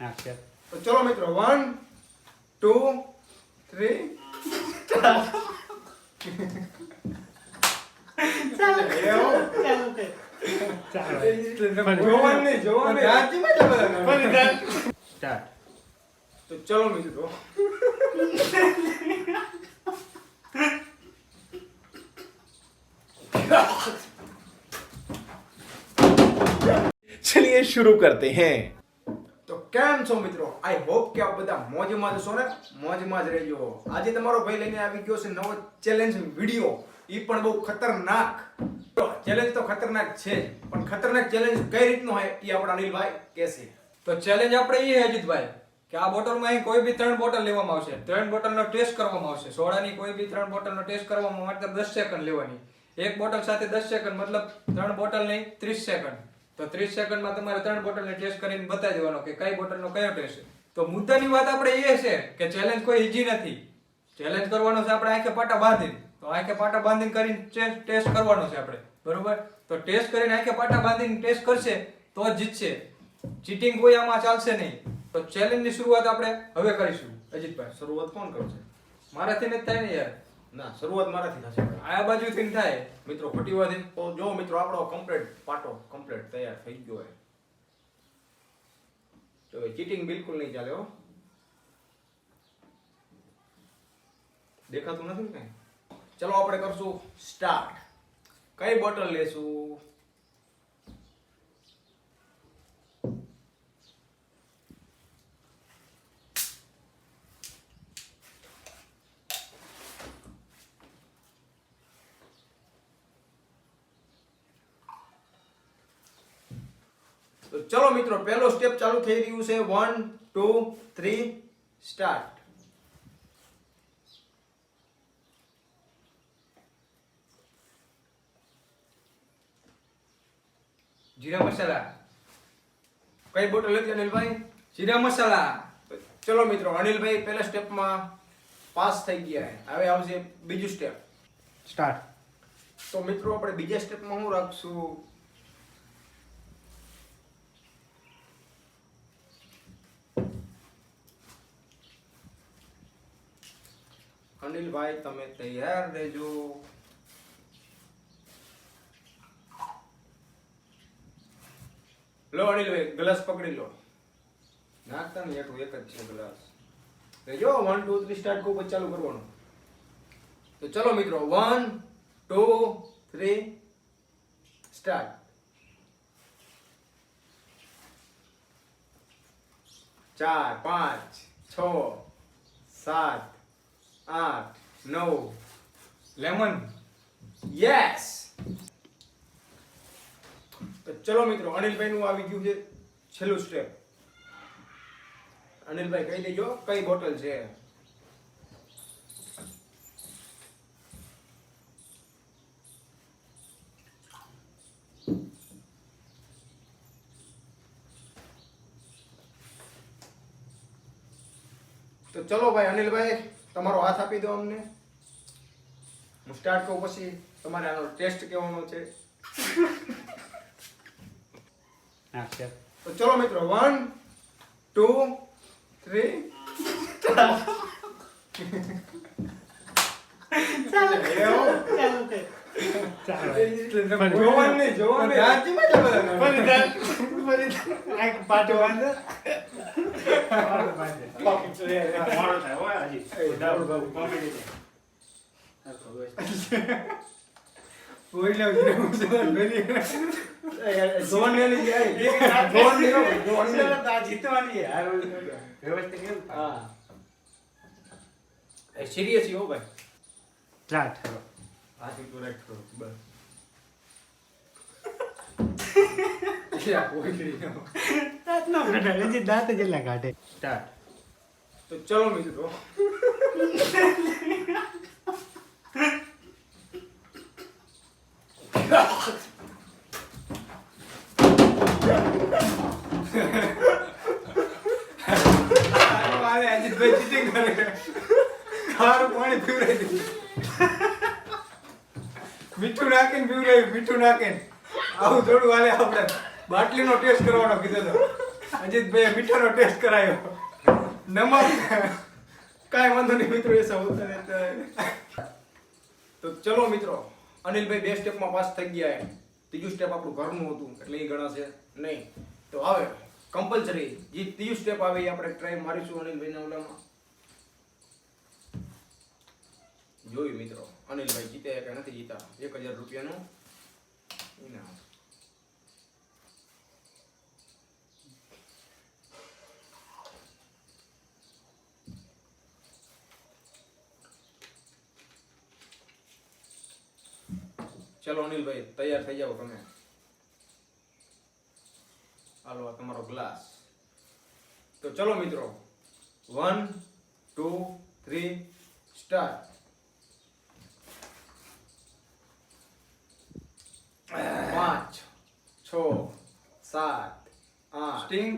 Action. તો ચલો મિત્રો વન ટુ થ્રી જોવાનું નહીં જોવાનું નહીં. રાજ્યમાં જ બધા નામ. Start. તો ચલો મિત્રો चलिए शुरू करते हैं તો કેમ છો મિત્રો? આઈ હોપ કે આપ બધા મોજમાં જ છો ને? મોજમાં જ રહેજો. આજે તમારો ભાઈ લઈને આવી ગયો છે નવો ચેલેન્જ વીડિયો એ પણ બહુ ખતરનાક. ચેલેન્જ તો ખતરનાક છે પણ ખતરનાક ચેલેન્જ કઈ રીતનો હોય એ આપણા અનિલભાઈ કહેશે. તો ચેલેન્જ આપણે એ અજીતભાઈ, કે આ બોટલમાં અહીં કોઈ બી ત્રણ બોટલ લેવામાં આવશે. ત્રણ બોટલનો ટેસ્ટ કરવામાં આવશે. સોડાની કોઈ બી ત્રણ બોટલનો ટેસ્ટ કરવામાં મતલબ દસ સેકન્ડ લેવાની. એક બોટલ સાથે દસ સેકન્ડ, મતલબ ત્રણ બોટલ નહીં, ત્રીસ સેકન્ડ. તો ત્રીસ સેકન્ડમાં તમારે ત્રણ બોટલને ટેસ્ટ કરીને બતાવી દેવાનો કે કઈ બોટલનો કયો ટેસ્ટ તો મુદ્દાની વાત આપણે એ છે કે ચેલેન્જ કોઈ ઈઝી નથી. ચેલેન્જ કરવાનો છે આપણે આંખે પાટા બાંધીને. તો આંખે પાટા બાંધીને કરીને ટેસ્ટ કરવાનો છે આપણે. બરોબર? તો ટેસ્ટ કરીને આંખે પાટા બાંધીને ટેસ્ટ કરશે તો જ જીતશે. ચીટિંગ કોઈ આમાં ચાલશે નહીં. તો ચેલેન્જની શરૂઆત આપણે હવે કરીશું. અજીતભાઈ, શરૂઆત કોણ કરશે? મારાથી નથી થાય ને યાર. ના શરૂઆત મારાથી થશે આ બાજુ થી થાય. મિત્રો ખોટીવાથી તો જો મિત્રો આપણો કમ્પ્લીટ પાટો કમ્પ્લીટ તૈયાર થઈ ગયો છે તો ચીટિંગ બિલકુલ નહીં ચાલે હો. દેખાતું નથી ને કઈ? ચલો આપણે કરશું સ્ટાર્ટ કઈ બોટલ લેશું? તો ચલો મિત્રો પહેલો સ્ટેપ ચાલુ થઈ રહ્યું છે. વન ટુ થ્રી સ્ટાર્ટ જીરા મસાલા. કઈ બોટલ લખી અનિલભાઈ? જીરા મસાલા. ચલો મિત્રો અનિલભાઈ પહેલા સ્ટેપમાં પાસ થઈ ગયા. હવે આવશે બીજું સ્ટેપ સ્ટાર્ટ તો મિત્રો આપણે બીજા સ્ટેપમાં હું રાખશું? અનિલભાઈ તમે તૈયાર રહેજો લો અનિલભાઈ ગ્લાસ પકડી લો નાખતા ને એટલું એક જ છે ગ્લાસ જો વન ટુ થ્રી સ્ટાર્ટ કો ચાલુ કરવાનું તો ચલો મિત્રો વન ટુ થ્રી સ્ટાર્ટ ચાર પાંચ છ સાત આઠ નવ. લેમન યસ તો ચલો મિત્રો અનિલભાઈ નું આવી ગયું છે છેલ્લું સ્ટેપ અનિલભાઈ કહી દેજો કઈ બોટલ છે. તો ચલો ભાઈ અનિલભાઈ તમારો હાથ આપી દો અમને. હું સ્ટાર્ટ કહું પછી તમારે આનો ટેસ્ટ કેવાનો છે. તો ચલો મિત્રો વન ટુ થ્રી જોવાનું નહીં જોવાનું આ ને. હા. ભાઈ. હાથ ઉપર રાખ થોડો, બસ. એ આ કોઈકડી નો. દાંત જેટલા કાઢે પાણી પીવડાવી દીધું. મીઠું નાખીને પીવડાવ્યું મીઠું નાખીને આવું થોડું હાલે આપણે બાટલીનો ટેસ્ટ કરવાનો કીધો હતો અજીતભાઈ મીઠાનો ટેસ્ટ કરાયો. નમક. કાંઈ વાંધો નહીં મિત્રો, એ સૌ તો ચલો મિત્રો, અનિલભાઈ બે સ્ટેપમાં પાસ થઈ ગયા એમ. ત્રીજું સ્ટેપ આપણું ઘરનું હતું, એટલે એ ગણાશે નહીં. તો હવે કમ્પલસરી જે ત્રીજું સ્ટેપ આવે એ આપણે ટ્રાય મારીશું અનિલભાઈના ઓલામાં. જોયું મિત્રો, અનિલભાઈ જીતે કે નથી જીતા એક હજાર રૂપિયાનું ઇનામ. ચલો અનિલભાઈ તૈયાર થઈ જાઓ તમે. હાલો આ તમારો ગ્લાસ. તો ચલો મિત્રો વન ટુ થ્રી સ્ટાર્ટ પાંચ છ સાત આઠ. સ્ટિંગ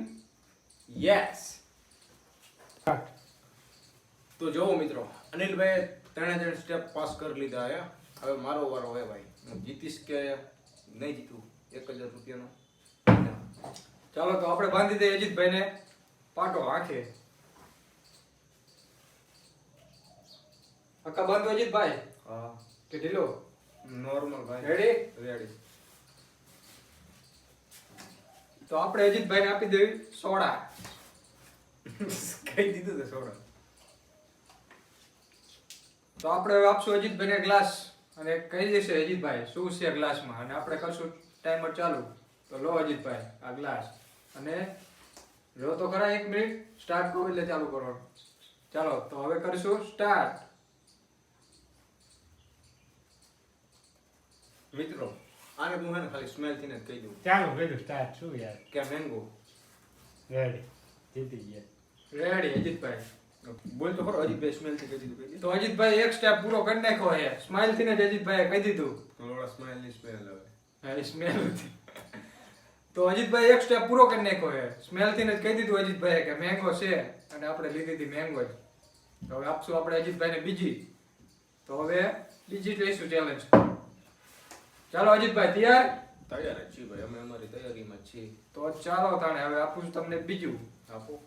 યસ તો જોવો મિત્રો અનિલભાઈ ત્રણે ત્રણ સ્ટેપ પાસ કરી લીધા હે હવે મારો વારો હોય ભાઈ. હું જીતીશ કે નહીં જીતું એક હજાર રૂપિયાનો. ચાલો તો આપણે બાંધી દઈએ અજીતભાઈને પાટો આંખે આખા બાંધો અજીતભાઈ? હા. કે ઢીલો? નોર્મલ ભાઈ. રેડી રેડી તો આપણે અજીતભાઈને આપી દેવી સોડા. કઈ દીધું તો સોડા? તો આપણે આપશું અજીતભાઈને ગ્લાસ. અને કહી દેશે અજીતભાઈ શું છે ગ્લાસમાં અને આપણે કરશું ટાઈમર ચાલુ. તો લો અજીતભાઈ આ ગ્લાસ અને લો તો ખરા એક મિનિટ સ્ટાર્ટ કરો એટલે ચાલુ કરો ચાલો તો હવે કરીશું સ્ટાર્ટ મિત્રો આને હું હે ને ખાલી સ્મેલથી જ કહી દઉં. ચાલો પેલું સ્ટાર્ટ શું યાર? કે મેંગો રેડી જીતી ગયા. રેડી અજીતભાઈ. બોલ તો ખરો અજીતભાઈ સ્માઈલથી કહી દીધું તો અજીતભાઈ એક સ્ટેપ પૂરો કરી નાખ્યો છે. સ્માઈલથી ને અજીતભાઈ કહી દીધું. થોડો સ્માઈલની સ્મેલ હવે. હા, સ્મેલ તો અજીતભાઈ એક સ્ટેપ પૂરો કરી નાખ્યો છે. સ્મેલથી જ કહી દીધું અજીતભાઈ કે મેંગો છે અને આપણે લીધી હતી મેંગો જ. તો હવે આપશું આપણે અજીતભાઈને બીજી. તો હવે બીજી લઈશું ચેલેન્જ ચાલો અજીતભાઈ તૈયાર? તૈયાર છીએ ભાઈ અમે અમારી તૈયારીમાં છીએ. તો ચાલો તાણે હવે આપું છું તમને બીજું. આપો.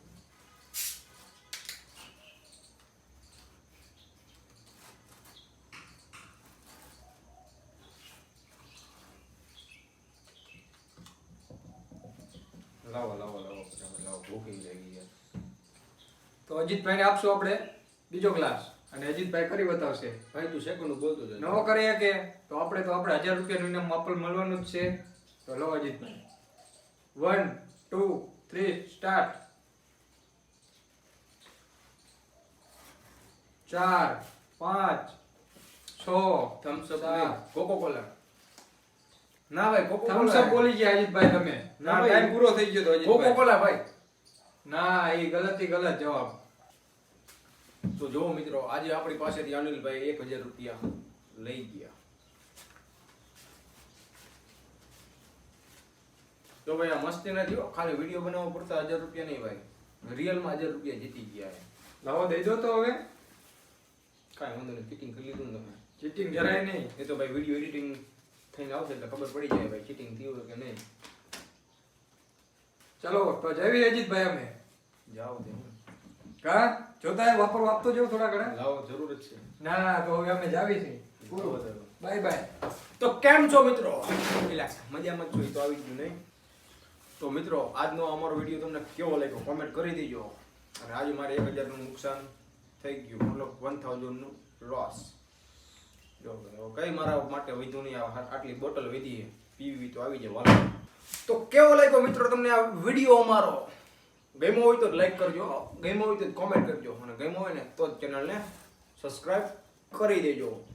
લાવો લાવો લાવો ફટાફટ લાવો ભૂખી લાગી યાર તો અજીતભાઈને આપશું આપણે બીજો ક્લાસ અને અજીતભાઈ કરી બતાવશે. ભાઈ તું સેકન્ડ બોલતો જ નવો કરીએ કે? તો આપણે તો આપણે હજાર રૂપિયાનું ઇનામ માપલ મળવાનું જ છે. તો લો Ajitbhai. One two three start ચાર પાંચ છ થમ્સ અપ સાત. કોકો કોલા ના ભાઈ કોકો થમ્સ અપ બોલી ગયા અજીતભાઈ તમે. ના ના ભાઈ. ટાઈમ પૂરો થઈ ગયો તો કોકો અજીતભાઈ. કોલા ભાઈ. ના એ ગલતથી ગલત જવાબ. તો જો મિત્રો આજે આપણી પાસેથી અનિલભાઈ એક હજાર રૂપિયા લઈ ગયા. તો ભાઈ આ મસ્તી નથી હો. ખાલી વીડિયો બનાવવા પડતા હજાર રૂપિયા નહીં ભાઈ. રિયલમાં હજાર રૂપિયા જીતી ગયા છે લાવો દઈ દો તો હવે. કાંઈ વાંધો નહીં ચીટિંગ કરી લીધું ને તમે. ચીટિંગ જરાય નહીં. એ તો ભાઈ વીડિયો એડિટિંગ થઈને આવશે એટલે ખબર પડી જાય ભાઈ ચીટિંગ થયું કે નહીં. ચલો તો જવી અજીતભાઈ અમે. જાઓ દે કા? જોતા એ વાપતો જાવ થોડા ઘણા. લાવો જરૂર જ છે. ના તો હવે અમે જાવી છીએ. પૂરું વધારો બાય બાય. તો કેમ છો મિત્રો? રિલેક્સ મજામાં જ છો તો આવી ગયું નહીં? તો મિત્રો આજનો અમારો વીડિયો તમને કેવો લાગ્યો? કોમેન્ટ કરી દેજો. અને આજે મારે એક હજારનું નુકસાન થઈ ગયું. મતલબ વન થાઉઝન્ડનું લોસ કઈ મારા માટે વધુ નહીં આટલી બોટલ વધી પીવી તો આવી જાય વાલો તો કેવો લાગ્યો મિત્રો તમને આ વીડિયો અમારો? ગમ્યો હોય તો લાઈક કરજો. ગમ્યો હોય તો કોમેન્ટ કરજો. અને ગમ્યો હોય ને તો જ ચેનલને સબસ્ક્રાઈબ કરી દેજો.